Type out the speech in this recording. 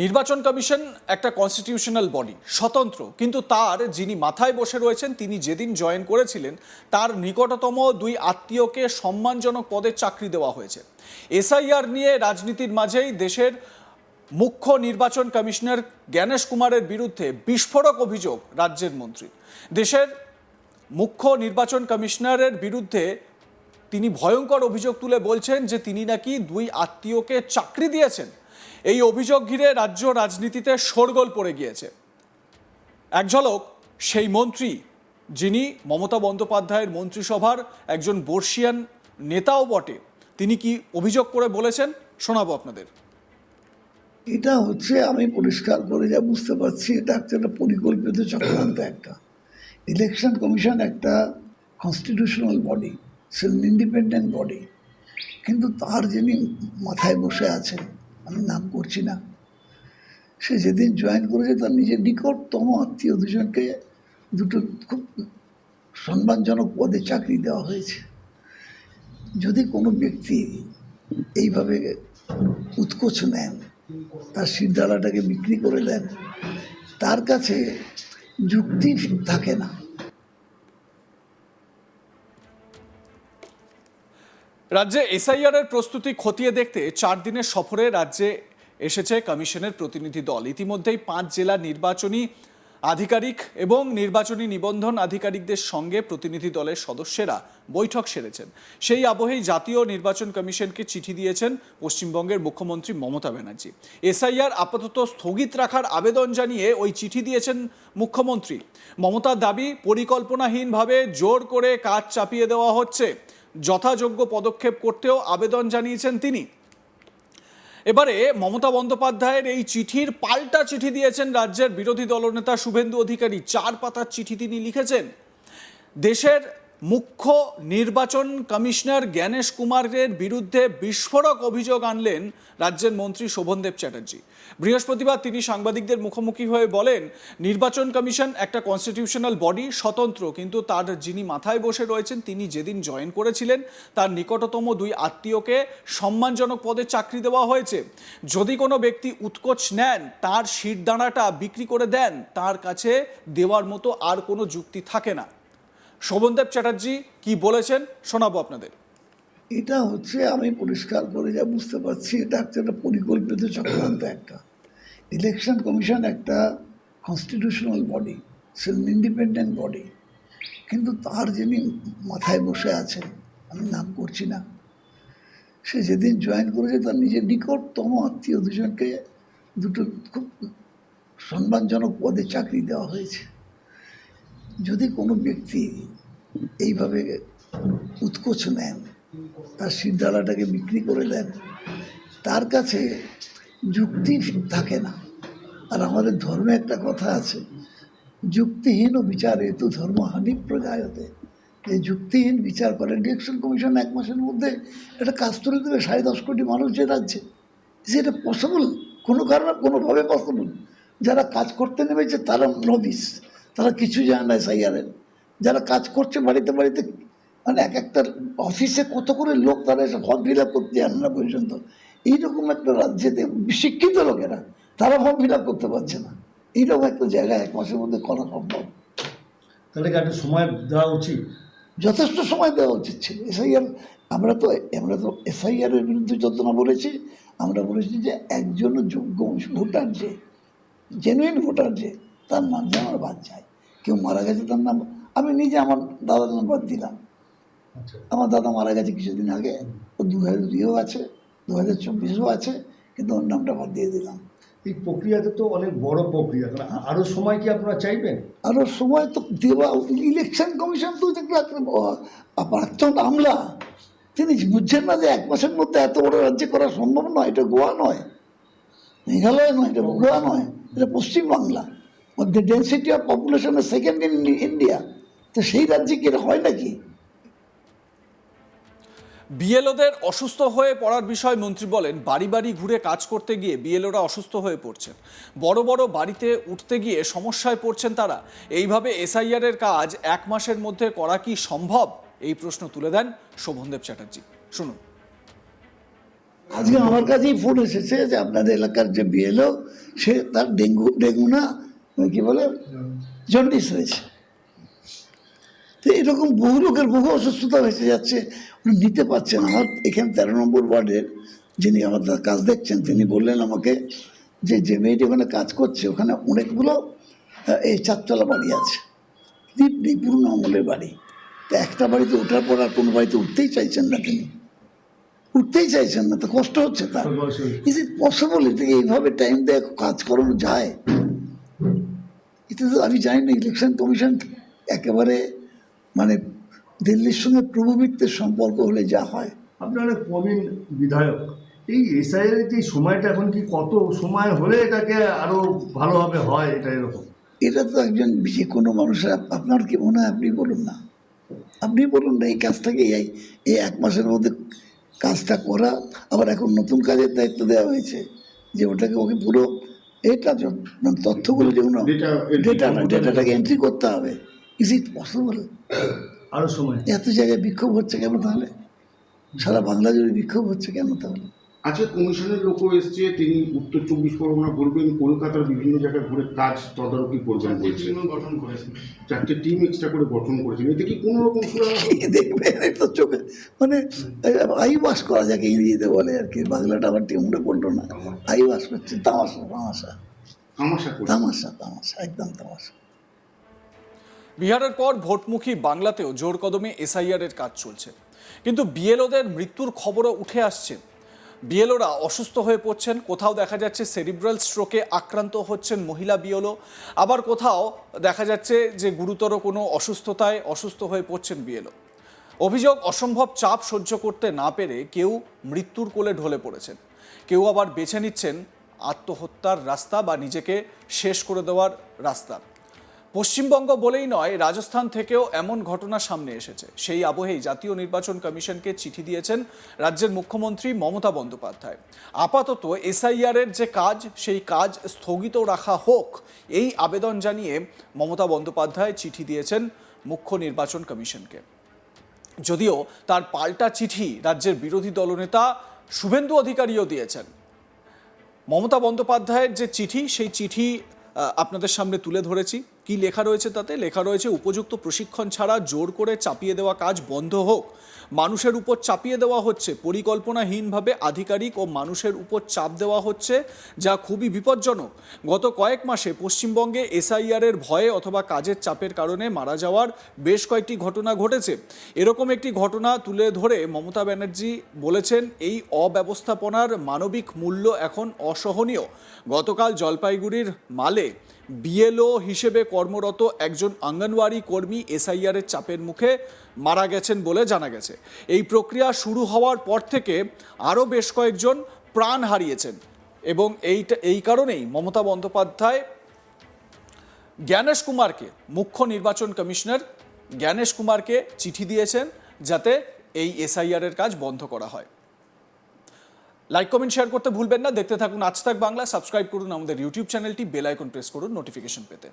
নির্বাচন কমিশন একটা constitutional body স্বতন্ত্র। কিন্তু তার যিনি মাথায় বসে রয়েছেন, তিনি যেদিন জয়েন করেছিলেন, তার নিকটতম দুই আত্মীয়কে সম্মানজনক পদে চাকরি দেওয়া হয়েছে। এসআইআর নিয়ে রাজনীতির মাঝেই দেশের মুখ্য নির্বাচন কমিশনার জ্ঞানেশ কুমারের বিরুদ্ধে বিস্ফোরক অভিযোগ রাজ্যের মন্ত্রী দেশের মুখ্য নির্বাচন কমিশনারের বিরুদ্ধে তিনি ভয়ঙ্কর অভিযোগ তুলে বলছেন যে তিনি নাকি দুই আত্মীয়কে চাকরি দিয়েছেন। এই অভিযোগ ঘিরে রাজ্য রাজনীতিতে শোরগোল পড়ে গিয়েছে। এক ঝলক, সেই মন্ত্রী যিনি মমতা বন্দ্যোপাধ্যায়ের মন্ত্রিসভার একজন বর্ষিয়ান নেতাও বটে, তিনি কি অভিযোগ করে বলেছেন? শোনাবো আপনাদের। এটা হচ্ছে, আমি পরিষ্কার করে যা বুঝতে পারছি, এটা একটা পরিকল্পিত চক্রান্ত একটা। ইলেকশন কমিশন একটা কনস্টিটিউশনাল বডি সেল ইন্ডিপেন্ডেন্ট বডি কিন্তু তার যিনি মাথায় বসে আছেন আমি নাম করছি না। সে যেদিন জয়েন করেছে তার নিজের নিকটতম আত্মীয় দুজনকে দুটো খুব সম্মানজনক পদে চাকরি দেওয়া হয়েছে। যদি কোনো ব্যক্তি এইভাবে উৎকোচ নেন, তার সিদ্ধারাটাকে বিক্রি করে দেন, তার কাছে যুক্তি থাকে না। রাজ্যে এসআইআর এর প্রস্তুতি খতিয়ে দেখতে চার দিনের সফরে রাজ্যে এসেছে কমিশনের প্রতিনিধি দল। ইতিমধ্যেই পাঁচ জেলা নির্বাচনী আধিকারিক এবং নির্বাচনী নিবন্ধন আধিকারিকদের সঙ্গে প্রতিনিধি দলের সদস্যরা বৈঠক সেরেছেন। সেই আবহেই জাতীয় নির্বাচন কমিশনকে চিঠি দিয়েছেন পশ্চিমবঙ্গের মুখ্যমন্ত্রী মমতা ব্যানার্জি। এসআইআর আপাতত স্থগিত রাখার আবেদন জানিয়ে ওই চিঠি দিয়েছেন মুখ্যমন্ত্রী। মমতার দাবি, পরিকল্পনাহীনভাবে জোর করে কাজ চাপিয়ে দেওয়া হচ্ছে। যথাযোগ্য পদক্ষেপ করতেও আবেদন জানিয়েছেন তিনি। এবারে মমতা বন্দ্যোপাধ্যায়ের এই চিঠির পাল্টা চিঠি দিয়েছেন রাজ্যের বিরোধী দলনেতা শুভেন্দু অধিকারী। চার পাতার চিঠি তিনি লিখেছেন। দেশের মুখ্য নির্বাচন কমিশনার জ্ঞানেশ কুমারের বিরুদ্ধে বিস্ফোরক অভিযোগ আনলেন রাজ্যের মন্ত্রী শোভনদেব চ্যাটার্জি। বৃহস্পতিবার তিনি সাংবাদিকদের মুখোমুখি হয়ে বলেন, নির্বাচন কমিশন একটা কনস্টিটিউশনাল বডি স্বতন্ত্র, কিন্তু তার যিনি মাথায় বসে রয়েছেন, তিনি যেদিন জয়েন করেছিলেন, তার নিকটতম দুই আত্মীয়কে সম্মানজনক পদে চাকরি দেওয়া হয়েছে। যদি কোনো ব্যক্তি উৎকোচ নেন, তার শিরদাঁড়াটা বিক্রি করে দেন, তার কাছে দেওয়ার মতো আর কোনো যুক্তি থাকে না। শোভনদেব চ্যাটার্জি কি বলেছেন শোনাবো আপনাদের। এটা হচ্ছে আমি পরিষ্কার করে যা বুঝতে পারছি, এটা একটা পরিকল্পিত চক্রান্ত একটা। ইলেকশন কমিশন একটা কনস্টিটিউশনাল বডি সেল ইন্ডিপেন্ডেন্ট বডি কিন্তু তার যিনি মাথায় বসে আছেন, আমি নাম করছি না, সে যেদিন জয়েন করেছে তার নিজের নিকটতম আত্মীয় দুজনকে দুটো খুব সম্মানজনক পদে চাকরি দেওয়া হয়েছে। যদি কোনো ব্যক্তি এইভাবে উৎকোচ নেন, তার সিদ্ধারাটাকে বিক্রি করে দেন, তার কাছে যুক্তি থাকে না। আর আমাদের ধর্মে একটা কথা আছে, যুক্তিহীন ও বিচার হেতু ধর্মহানি প্রজায়তে। এই যুক্তিহীন বিচার করে ইলেকশন কমিশন এক মাসের মধ্যে একটা কাজ তুলে দেবে, সাড়ে দশ কোটি মানুষ যে রাজ্যে। সেটা পসিবল কোনো কারণে, কোনোভাবে পসিবল যারা কাজ করতে নেমেছে, তারা নবিস তারা কিছু জানে না সাইয়ারের যারা কাজ করছে বাড়িতে বাড়িতে মানে এক একটা অফিসে কত করে লোক তারা এসে ফর্ম ফিল আপ করতে জানে না পর্যন্ত। এইরকম একটা রাজ্যেতে শিক্ষিত লোকেরা তারা ফর্ম ফিল আপ করতে পারছে না। এইরকম একটা জায়গায় এক মাসের মধ্যে করা সম্ভব। তাহলে কি একটা সময় দেওয়া উচিত? যথেষ্ট সময় দেওয়া উচিত ছিল। এসআইআর আমরা তো আমরা তো এসআইআর এর বিরুদ্ধে যত না বলেছি আমরা বলেছি যে একজন যোগ্য ভোটার যে জেনুইন ভোটার যে তার নাম যেন আমার বাদ যায় কেউ মারা গেছে তার নাম আমি নিজে আমার দাদার নাম বাদ দিলাম। আচ্ছা। আমার দাদা মারা গেছে কিছুদিন আগে ও দু হাজার দুইও আছে দু হাজার চব্বিশেও আছে কিন্তু ওর নামটা বাদ দিয়ে দিলাম। এই প্রক্রিয়াতে তো অনেক বড় প্রক্রিয়া কারণ আরও সময় কি আপনারা চাইবেন? আরও সময় তো দেওয়া ইলেকশন কমিশন তো প্রাক্তন আমলা। তিনি বুঝছেন না যে এক মাসের মধ্যে এত বড় রাজ্যে করা সম্ভব নয় এটা গোয়া নয়। মেঘালয় নয় এটা গোয়া নয় এটা পশ্চিমবাংলা। মধ্যে ডেন্সিটি অফ পপুলেশনের সেকেন্ড ইন ইন্ডিয়া তো সেই রাজ্যে কি হয় নাকি? বিএলওদের অসুস্থ হয়ে পড়ার বিষয় মন্ত্রী বলেন বাড়ি বাড়ি ঘুরে কাজ করতে গিয়ে বিএলওরা অসুস্থ হয়ে পড়ছেন। বড় বড় বাড়িতে উঠতে গিয়ে সমস্যায় পড়ছেন তারা। এইভাবে এসআইআর এর কাজ এক মাসের মধ্যে করা কি সম্ভব? এই প্রশ্ন তুলে দেন শোভনদেব চ্যাটার্জি। শুনুন। আজকে আমার কাছেই ফোন এসেছে যে আপনাদের এলাকার যে বিএলও সে তার ডেঙ্গু ডেঙ্গু না কি বলে? জন্ডিস হয়েছে। তো এরকম বহু লোকের বহু অসুস্থতা হয়েছে যাচ্ছে উনি নিতে পারছেন আমার এখানে তেরো নম্বর ওয়ার্ডের যিনি আমার কাজ দেখছেন তিনি বললেন আমাকে যে যে মেয়েটি ওখানে কাজ করছে ওখানে অনেকগুলো এই চারতলা বাড়ি আছে। দ্বীপ নেই পুরনো আমলের বাড়ি। তো একটা বাড়িতে ওঠার পর আর কোনো বাড়িতে উঠতেই চাইছেন না তিনি। উঠতেই চাইছেন না তো কষ্ট হচ্ছে তার। ইজ ইট পসিবল এটা এইভাবে টাইম দিয়ে কাজ করানো যায়? এটা তো আমি জানি না ইলেকশন কমিশন একেবারে মানে দিল্লির সঙ্গে প্রভুমিত্বের সম্পর্ক হলে যা হয়। আপনি অনেক প্রবীণ বিধায়ক এই এসআইয়ের যে সময়টা এখন কি কত সময় হলে এটাকে আরও ভালোভাবে হয় এটা এরকম? এটা তো একজন যে কোনো মানুষের আপনার কি মনে হয় আপনি বলুন না? আপনি বলুন না এই কাজটাকে এই এই এক মাসের মধ্যে কাজটা করা আবার এখন নতুন কাজের দায়িত্ব দেওয়া হয়েছে যে ওটাকে ওকে পুরো এটা মানে তথ্যগুলো যেগুলো ডেটা ডেটাটাকে এন্ট্রি করতে হবে। ইজ ইট পসিবল আরও সময়। এত জায়গায় বিক্ষোভ হচ্ছে কেন তাহলে? সারা বাংলা জুড়ে বিক্ষোভ হচ্ছে কেন তাহলে? আজকে কমিশনের লোকও এসছে তিনি উত্তর চব্বিশ পরগনা ঘুরবেন কলকাতার বিভিন্ন জায়গায় ঘুরে কাজ তদারকি করবেন বলছেন। গঠন করেছেন। চারটে টিম এক্সট্রা করে গঠন করেছেন। এতে কি কোনো রকম সুরাহা হবে? দেখবে এই চোখে মানে আই বাস করা যাকে ইংরেজিতে বলে আর কি? বাংলাটা আমার টিমটা পড়ল না। আই বাস করছে তামাশা তামাশা। তামাশা তামাশা তামাশা একদম তামাশা। বিহারের পর ভোটমুখী বাংলাতেও জোর কদমে এসআইআর এর কাজ চলছে। কিন্তু বিএলওদের মৃত্যুর খবরও উঠে আসছে। বিএলওরা অসুস্থ হয়ে পড়ছেন। কোথাও দেখা যাচ্ছে সেরিব্রাল স্ট্রোকে আক্রান্ত হচ্ছেন মহিলা বিএলও। আবার কোথাও দেখা যাচ্ছে যে গুরুতর কোনো অসুস্থতায় অসুস্থ হয়ে পড়ছেন বিএলও। অভিযোগ, অসম্ভব চাপ সহ্য করতে না পেরে কেউ মৃত্যুর কোলে ঢলে পড়েছেন। কেউ আবার বেছে নিচ্ছেন আত্মহত্যার রাস্তা বা নিজেকে শেষ করে দেওয়ার রাস্তা। পশ্চিমবঙ্গ বলেই নয়, রাজস্থান থেকেও এমন ঘটনা সামনে এসেছে। সেই আবহেই জাতীয় নির্বাচন কমিশনকে চিঠি দিয়েছেন রাজ্যের মুখ্যমন্ত্রী মমতা বন্দ্যোপাধ্যায়। আপাতত এসআইআর এর যে কাজ, সেই কাজ স্থগিত রাখা হোক, এই আবেদন জানিয়ে মমতা বন্দ্যোপাধ্যায় চিঠি দিয়েছেন মুখ্য নির্বাচন কমিশনকে। যদিও তার পাল্টা চিঠি রাজ্যের বিরোধী দলনেতা শুভেন্দু অধিকারীও দিয়েছেন। মমতা বন্দ্যোপাধ্যায়ের যে চিঠি, সেই চিঠি আপনাদের সামনে তুলে ধরেছি। কি লেখা রয়েছে তাতে? লেখা রয়েছে, উপযুক্ত প্রশিক্ষণ ছাড়া জোর করে চাপিয়ে দেওয়া কাজ বন্ধ হোক। মানুষের উপর চাপিয়ে দেওয়া হচ্ছে, পরিকল্পনাহীনভাবে আধিকারিক ও মানুষের উপর চাপ দেওয়া হচ্ছে, যা খুবই বিপজ্জনক। গত কয়েক মাসে পশ্চিমবঙ্গে এসআইআর এর ভয়ে অথবা কাজের চাপের কারণে মারা যাওয়ার বেশ কয়েকটি ঘটনা ঘটেছে। এরকম একটি ঘটনা তুলে ধরে মমতা ব্যানার্জি বলেছেন, এই অব্যবস্থাপনার মানবিক মূল্য এখন অসহনীয়। গতকাল জলপাইগুড়ির মালে বিএলও হিসেবে কর্মরত একজন অঙ্গনওয়াড়ি কর্মী এসআইআর এর চাপের মুখে মারা গেছেন বলে জানা গেছে। এই প্রক্রিয়া শুরু হওয়ার পর থেকে আরও বেশ কয়েকজন প্রাণ হারিয়েছেন এবং এইটা, এই কারণেই মমতা বন্দ্যোপাধ্যায় জ্ঞানেশ কুমারকে, মুখ্য নির্বাচন কমিশনার জ্ঞানেশ কুমারকে চিঠি দিয়েছেন যাতে এই এসআইআর এর কাজ বন্ধ করা হয়। লাইক কমেন্ট শেয়ার করতে ভুলবেন না। দেখতে থাকুন আজ তাক বাংলা। সাবস্ক্রাইব করুন আমাদের ইউটিউব চ্যানেলটি বেল আইকন প্রেস করুন। নোটিফিকেশন পেতে।